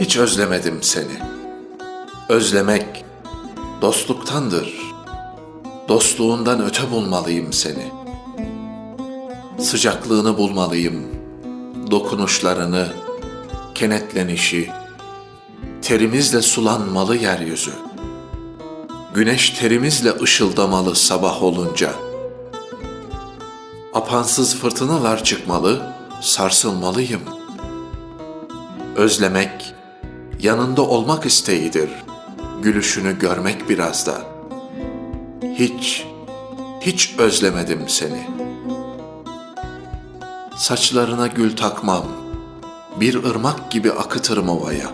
Hiç özlemedim seni. Özlemek dostluktandır. Dostluğundan öte bulmalıyım seni. Sıcaklığını bulmalıyım. Dokunuşlarını, kenetlenişi, terimizle sulanmalı yeryüzü. Güneş terimizle ışıldamalı sabah olunca. Apansız fırtınalar çıkmalı, sarsılmalıyım. Özlemek, yanında olmak isteğidir. Gülüşünü görmek biraz da. Hiç, hiç özlemedim seni. Saçlarına gül takmam. Bir ırmak gibi akıtırım ovaya.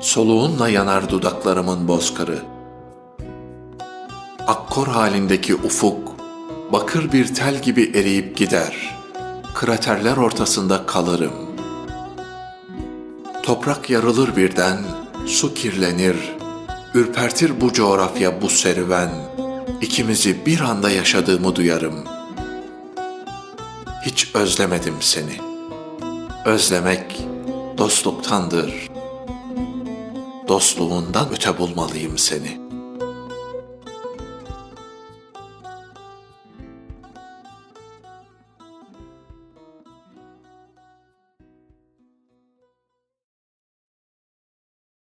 Soluğunla yanar dudaklarımın bozkırı. Akkor halindeki ufuk, bakır bir tel gibi eriyip gider. Kraterler ortasında kalırım. Toprak yarılır birden, su kirlenir. Ürpertir bu coğrafya bu serüven. İkimizi bir anda yaşadığımı duyarım. Hiç özlemedim seni. Özlemek dostluktandır. Dostluğundan öte bulmalıyım seni.''